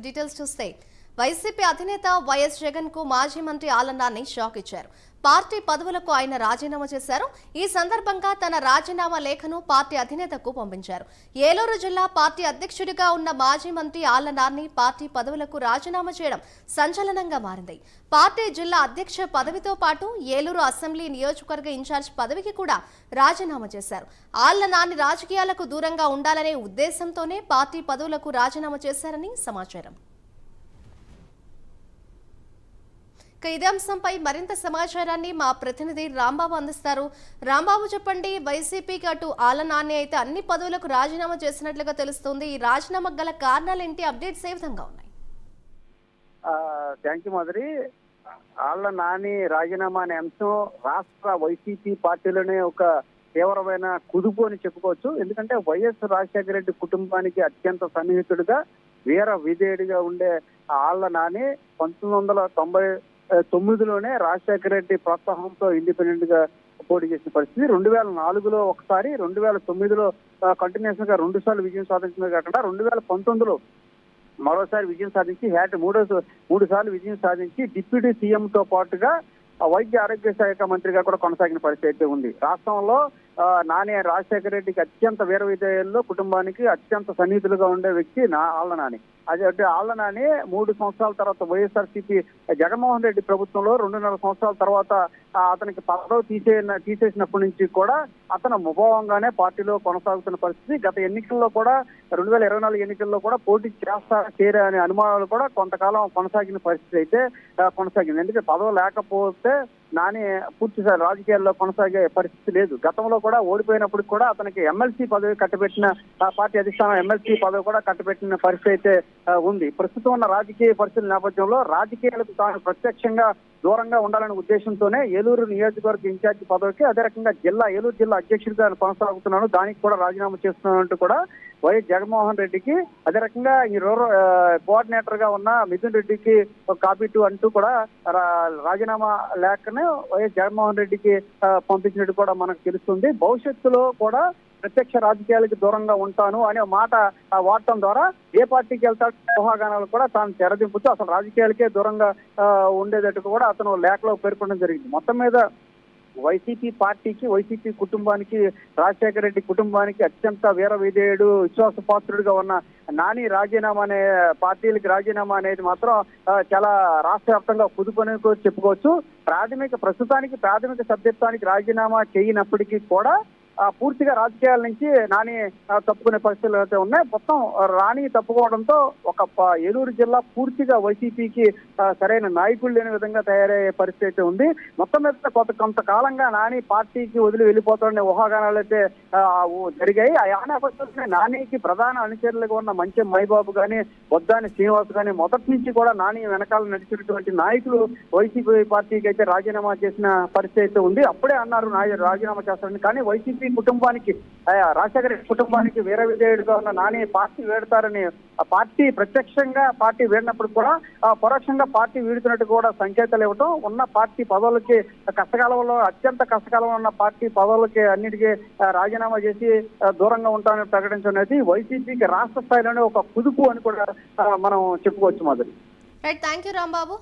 Details చూస్తే YCP అధినేత YS జగన్కు మాజీ మంత్రి ఆలన్నాని షాక్ ఇచ్చారు. పార్టీ పదవులకు ఆయన రాజీనామా చేశారు. ఈ సందర్భంగా తన రాజీనామా లేఖను పార్టీ అధినేతకు పంపించారు. ఏలూరు జిల్లా పార్టీ అధ్యక్షుడిగా ఉన్న మాజీ మంత్రి ఆలనాన్ని పార్టీ పదవులకు రాజీనామా చేయడం సంచలనంగా మారింది. పార్టీ జిల్లా అధ్యక్ష పదవితో పాటు ఏలూరు అసెంబ్లీ నియోజకవర్గ ఇన్ఛార్జ్ పదవికి కూడా రాజీనామా చేశారు. ఆళ్ళనాన్ని రాజకీయాలకు దూరంగా ఉండాలనే ఉద్దేశంతోనే పార్టీ పదవులకు రాజీనామా చేశారని సమాచారం. ఇక ఇదే అంశంపై మరింత సమాచారాన్ని మా ప్రతినిధి రాంబాబు అందిస్తారు. రాంబాబు చెప్పండి వైసీపీకి అటు ఆల నాని అయితే అన్ని పదవులకు రాజీనామా చేసినట్లుగా తెలుస్తుంది. ఈ రాజీనామా గల కారణాలు ఏంటి అప్డేట్స్ ఏ విధంగా ఉన్నాయి? Thank you Madhuri. ఆళ్ళ నాని రాజీనామా అనే అంశం రాష్ట్ర వైసీపీ పార్టీలోనే ఒక తీవ్రమైన కుదుపు అని చెప్పుకోవచ్చు. ఎందుకంటే వైఎస్ రాజశేఖర రెడ్డి కుటుంబానికి అత్యంత సన్నిహితుడిగా వీర విధేయుడిగా ఉండే ఆళ్ళ ఆళ్ళ నాని పంతొమ్మిది వందల తొంభై తొమ్మిదిలోనే రాజశేఖర రెడ్డి ప్రోత్సాహంతో ఇండిపెండెంట్గా పోటీ చేసిన పరిస్థితి. రెండు వేల నాలుగులో ఒకసారి రెండు వేల తొమ్మిదిలో కంటిన్యూస్గా రెండు సార్లు విజయం సాధించింది కాకుండా రెండు వేల పంతొమ్మిదిలో మరోసారి విజయం సాధించి హ్యాట్ మూడో మూడు సార్లు విజయం సాధించి డిప్యూటీ సీఎం తో పాటుగా వైద్య ఆరోగ్య శాఖ మంత్రిగా కూడా కొనసాగిన పరిస్థితి అయితే ఉంది. రాష్ట్రంలో నాని రాజశేఖర రెడ్డికి అత్యంత వీర విధేయుల్లో కుటుంబానికి అత్యంత సన్నిహితులుగా ఉండే వ్యక్తి నా ఆళ్ళ నాని. అదే అంటే ఆళ్ళ నాని మూడు సంవత్సరాల తర్వాత వైఎస్ఆర్సీపీ జగన్మోహన్ రెడ్డి ప్రభుత్వంలో రెండున్నర సంవత్సరాల తర్వాత అతనికి పదవి తీసే తీసేసినప్పటి నుంచి కూడా అతను ముభావంగానే పార్టీలో కొనసాగుతున్న పరిస్థితి. గత ఎన్నికల్లో కూడా రెండు వేల ఇరవై నాలుగు ఎన్నికల్లో కూడా పోటీ చేస్తా చేరే అనే అనుమానాలు కూడా కొంతకాలం కొనసాగిన పరిస్థితి అయితే కొనసాగింది. ఎందుకంటే పదవి లేకపోతే నాని పూర్తిసారి రాజకీయాల్లో కొనసాగే పరిస్థితి లేదు. గతంలో కూడా ఓడిపోయినప్పుడు కూడా అతనికి ఎమ్మెల్సీ పదవి కట్టబెట్టిన పార్టీ అధిష్టానం ఎమ్మెల్సీ పదవి కూడా కట్టబెట్టిన పరిస్థితి అయితే ఉంది. ప్రస్తుతం ఉన్న రాజకీయ పరిస్థితుల నేపథ్యంలో రాజకీయాలకు తాను ప్రత్యక్షంగా దూరంగా ఉండాలనే ఉద్దేశంతోనే ఏలూరు నియోజకవర్గ ఇన్ఛార్జ్ పదవికి అదే రకంగా జిల్లా ఏలూరు జిల్లా అధ్యక్షుడిగా కొనసాగుతున్నాను. దానికి కూడా రాజీనామా చేస్తున్నానంటూ కూడా వైఎస్ జగన్మోహన్ రెడ్డికి అదే రకంగా ఈ రూరల్ కోఆర్డినేటర్గా ఉన్న మిథున్ రెడ్డికి ఒక కాపీ టూ అంటూ కూడా రా- రాజీనామా లేఖను వైఎస్ జగన్మోహన్ రెడ్డికి పంపించినట్టు కూడా మనకు తెలుస్తుంది. భవిష్యత్తులో కూడా ప్రత్యక్ష రాజకీయాలకు దూరంగా ఉంటాను అనే మాట వాడటం ద్వారా ఏ పార్టీకి వెళ్తాడు ఊహాగానాలు కూడా తాను తెరదింపుతూ అసలు రాజకీయాలకే దూరంగా ఉండేటట్టు కూడా అతను లేఖలో పేర్కొనడం జరిగింది. మొత్తం మీద వైసీపీ పార్టీకి వైసీపీ కుటుంబానికి రాజశేఖర రెడ్డి కుటుంబానికి అత్యంత వీర విధేయుడు విశ్వాసపాత్రుడిగా ఉన్న నాని రాజీనామా అనే పార్టీలకి రాజీనామా అనేది మాత్రం చాలా రాష్ట్ర వ్యాప్తంగా కుదుపని చెప్పుకోవచ్చు. ప్రాథమిక ప్రస్తుతానికి ప్రాథమిక సభ్యత్వానికి రాజీనామా చేయనప్పటికీ కూడా పూర్తిగా రాజకీయాల నుంచి నాని తప్పుకునే పరిస్థితులు అయితే ఉన్నాయి మొత్తం రాణి తప్పుకోవడంతో ఒక ప- ఏలూరు జిల్లా పూర్తిగా వైసీపీకి సరైన నాయకులు లేని విధంగా తయారయ్యే పరిస్థితి అయితే ఉంది. మొత్తం మీద కొంత కొంతకాలంగా నాని పార్టీకి వదిలి వెళ్ళిపోతాడనే ఊహాగానాలు అయితే జరిగాయి. ఆ నేపథ్యంలో నానికి ప్రధాన అనుచరులుగా ఉన్న మంచి మైబాబు గాని వద్దాని శ్రీనివాస్ గాని మొదటి నుంచి కూడా నాని వెనకాల నడిచినటువంటి నాయకులు వైసీపీ పార్టీకి అయితే రాజీనామా చేసిన పరిస్థితి అయితే ఉంది. అప్పుడే అన్నారు రాజీనామా చేస్తారని. కానీ వైసీపీ కుటుంబానికి రాజశేఖర రెడ్డి కుటుంబానికి వీర విధేయుడిగా ఉన్న నాని పార్టీ వేడతారని ఆ పార్టీ ప్రత్యక్షంగా పార్టీ వేడినప్పుడు కూడా ఆ, పరోక్షంగా పార్టీ వీడుతున్నట్టు కూడా సంకేతాలు ఇవ్వటం ఉన్న పార్టీ పదవులకి కష్టకాలంలో అత్యంత కష్టకాలంలో ఉన్న పార్టీ పదవులకి అన్నిటికీ రాజీనామా చేసి దూరంగా ఉంటామని ప్రకటించడం అనేది వైసీపీకి రాష్ట్ర స్థాయిలోనే ఒక కుదుపు అని కూడా మనం చెప్పుకోవచ్చు మాదిరి రైట్ థ్యాంక్ యూ రాంబాబు.